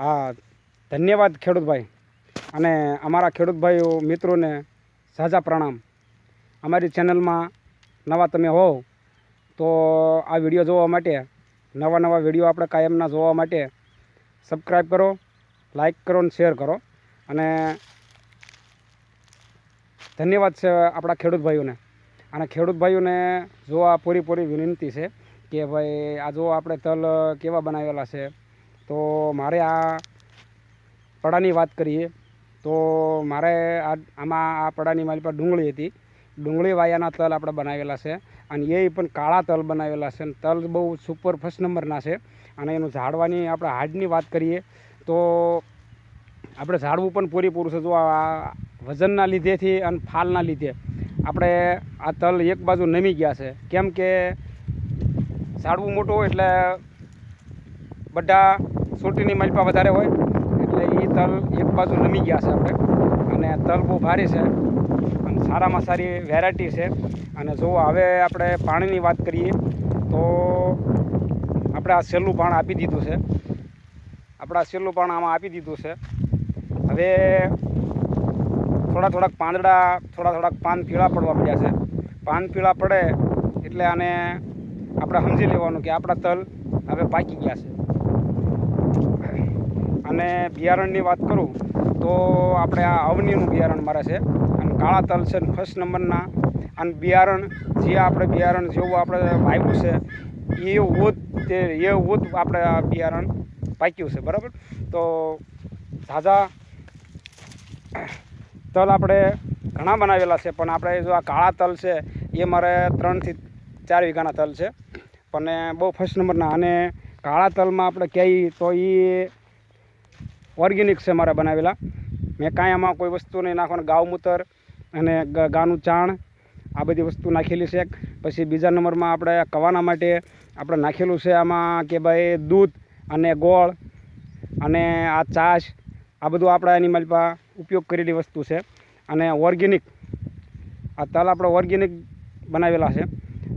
હા, ધન્યવાદ ખેડૂતભાઈ. અને અમારા ખેડૂતભાઈઓ, મિત્રોને સાજા પ્રણામ. અમારી ચેનલમાં નવા તમે હોવ તો આ વીડિયો જોવા માટે, નવા નવા વીડિયો આપણે કાયમના જોવા માટે સબસ્ક્રાઈબ કરો લાઈક કરો અને શેર કરો. અને ધન્યવાદ છે આપણા ખેડૂત ભાઈઓને અને ખેડૂત ભાઈઓને જો પૂરી પૂરી વિનંતી છે કે ભાઈ, આ જો આપણે તલ કેવા બનાવેલા છે? તો મારે આ પડાની વાત કરીએ. તો મારે આ આમાં આ પડાની મારી પાસે ડુંગળી હતી. ડુંગળી વાયાના તલ આપણે બનાવેલા છે અને એ પણ કાળા તલ બનાવેલા છે અને તલ બહુ સુપર ફર્સ્ટ નંબરના છે. અને એનું ઝાડવાની આપણે હાડની વાત કરીએ તો આપણે ઝાડવું પણ પૂરેપૂરું છે જો આ વજનના લીધેથી અને ફાલના લીધે આપણે આ તલ એક બાજુ નમી ગયા છે. કેમ કે ઝાડવું મોટું એટલે બધા સોટીની માલપા વધારે હોય, એટલે એ તલ એક બાજુ નમી ગયા છે આપણે. અને તલ બહુ ભારે છે અને સારામાં સારી વેરાયટી છે. અને જો હવે આપણે પાણીની વાત કરીએ, તો આપણે આ છેલ્લું પાણ આપી દીધું છે. આપણે આ છેલ્લું પાણ આમાં આપી દીધું છે. હવે થોડા થોડાક પાંદડા, થોડા થોડાક પાન પીળા પડવા પડ્યા છે. પાન પીળા પડે એટલે આને આપણે સમજી લેવાનું કે આપણા તલ હવે પાકી ગયા છે. અને બિયારણની વાત કરું, તો આપણે આ અવનીનું બિયારણ મારે છે. અને કાળા તલ છે ફર્સ્ટ નંબરના. અને બિયારણ, જે આપણે બિયારણ જેવું આપણે વાવ્યું છે, એ ઉદ તે, એ ઉદ આપણે આ બિયારણ પાક્યું છે, બરાબર? તો ઝાઝા તલ આપણે ઘણા બનાવેલા છે, પણ આપણે જો આ કાળા તલ છે, એ મારે ત્રણથી ચાર વીઘાના તલ છે. પણ બહુ ફર્સ્ટ નંબરના. અને કાળા તલમાં આપણે કહીએ તો એ ઓર્ગેનિક છે મારા બનાવેલા. મેં કાંઈ આમાં કોઈ વસ્તુ નહીં નાખવાનું. ગાવમૂતર અને ગાનું ચાણ, આ બધી વસ્તુ નાખેલી છે પછી બીજા નંબરમાં આપણે કવાના માટે આપણે નાખેલું છે આમાં કે ભાઈ દૂધ અને ગોળ અને આ છાશ, આ બધું આપણે એની માલપા ઉપયોગ કરેલી વસ્તુ છે. અને ઓર્ગેનિક, આ તલ આપણે ઓર્ગેનિક બનાવેલા છે.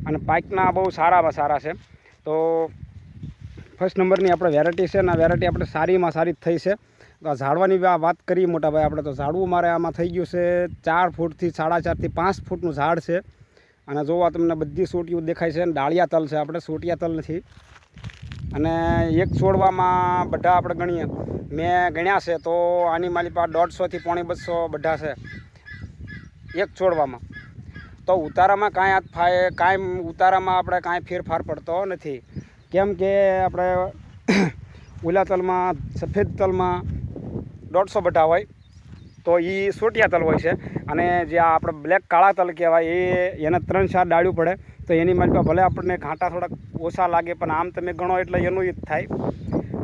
અને પાઇકના બહુ સારામાં સારા છે. તો ફર્સ્ટ નંબરની આપણે વેરાયટી છે અને આ વેરાયટી આપણે સારીમાં સારી થઈ છે. તો આ ઝાડવાની વાત કરીએ મોટાભાઈ, આપણે તો ઝાડવું મારે આમાં થઈ ગયું છે ચાર ફૂટથી સાડા ચારથી પાંચ ફૂટનું ઝાડ છે. અને જોવા તમને બધી સોટીઓ દેખાય છે અને ડાળિયા તલ છે, આપણે સોટિયા તલ નથી. અને એક છોડવામાં બધા આપણે ગણીએ. મેં ગણ્યા છે તો આની મારી પાસે દોઢસોથી પોણી બસો બધા છે એક છોડવામાં. તો ઉતારામાં કાંઈ હાથ ફાય, કાંઈ ઉતારામાં આપણે કાંઈ ફેરફાર પડતો નથી. કેમ કે આપણે ઉલા તલમાં, સફેદ તલમાં દોઢસો બટા હોય, તો એ સોટિયા તલ હોય છે. અને જે આપણે બ્લેક કાળા તલ કહેવાય, એ એને ત્રણ ચાર ડાળ્યું પડે. તો એની માટે ભલે આપણને ઘાંટા થોડાક ઓછા લાગે, પણ આમ તમે ગણો એટલે એનું જ થાય.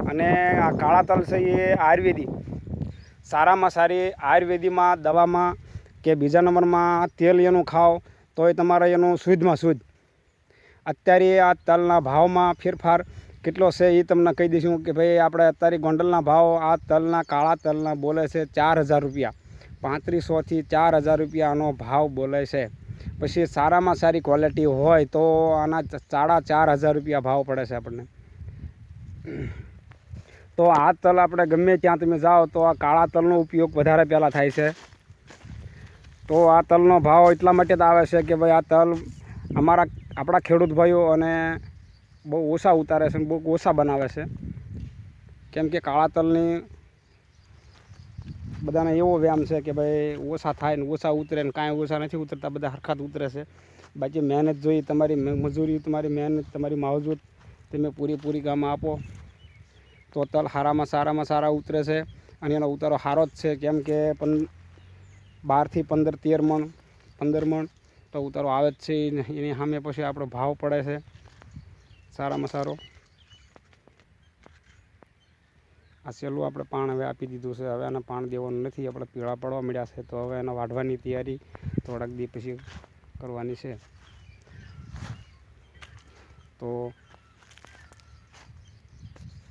અને આ કાળા તલ છે એ આયુર્વેદિક સારામાં સારી આયુર્વેદિકમાં દવામાં કે બીજા નંબરમાં તેલ એનું ખાઓ તો એ તમારે એનું શુદ્ધમાં શુદ્ધ. અત્યારે આ તલના ભાવમાં ફેરફાર કેટલો છે એ તમને કહી દઈશું કે ભાઈ આપણે અત્યારે ગોંડલના ભાવ આ તલના કાળા તલના બોલે છે ચાર હજાર રૂપિયા. પાંત્રીસોથી ચાર હજાર રૂપિયાનો ભાવ બોલે છે. પછી સારામાં સારી ક્વોલિટી હોય તો આના સાડા ચાર હજાર રૂપિયા ભાવ પડે છે આપણને. તો આ તલ આપણે ગમે ત્યાં તમે જાઓ તો આ કાળા તલનો ઉપયોગ વધારે પહેલાં થાય છે. તો આ તલનો ભાવ એટલા માટે જ આવે છે કે ભાઈ આ તલ અમારા આપણા ખેડૂત ભાઈઓ અને બહુ ઓછા ઉતારે છે બહુ ઓછા બનાવે છે. કેમ કે કાળા તલની બધાને એવો વ્યાયામ છે કે ભાઈ ઓછા થાય ને ઓછા ઉતરે ને કાંઈ ઓછા નથી ઉતરતા, બધા હરખાત ઉતરે છે. બાકી મહેનત જોઈ તમારી મજૂરી, તમારી મહેનત, તમારી માવજૂત, તમે પૂરેપૂરી ગામમાં આપો. તો તલ સારામાં સારામાં સારા ઉતરે છે અને એનો ઉતારો સારો જ છે. કેમ કે પન, બારથી પંદર તેર મણ, પંદર મણ તો ઉતારો આવે જ છે એને- સામે પછી આપણો ભાવ પડે છે. સારામાં સારો. આ સહેલું આપણે પાણ હવે આપી દીધું છે. હવે આને પાણ દેવાનું નથી. આપણે પીળા પડવા મળ્યા છે. તો હવે એને વાઢવાની તૈયારી થોડાક દી પછી કરવાની છે. તો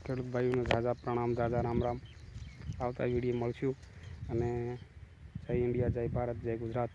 ખેડૂત ભાઈઓને ઝાઝા પ્રણામ, ઝાઝા રામ રામ. આવતા વીડિયો મળશું. અને જય ઇન્ડિયા, જય ભારત, જય ગુજરાત.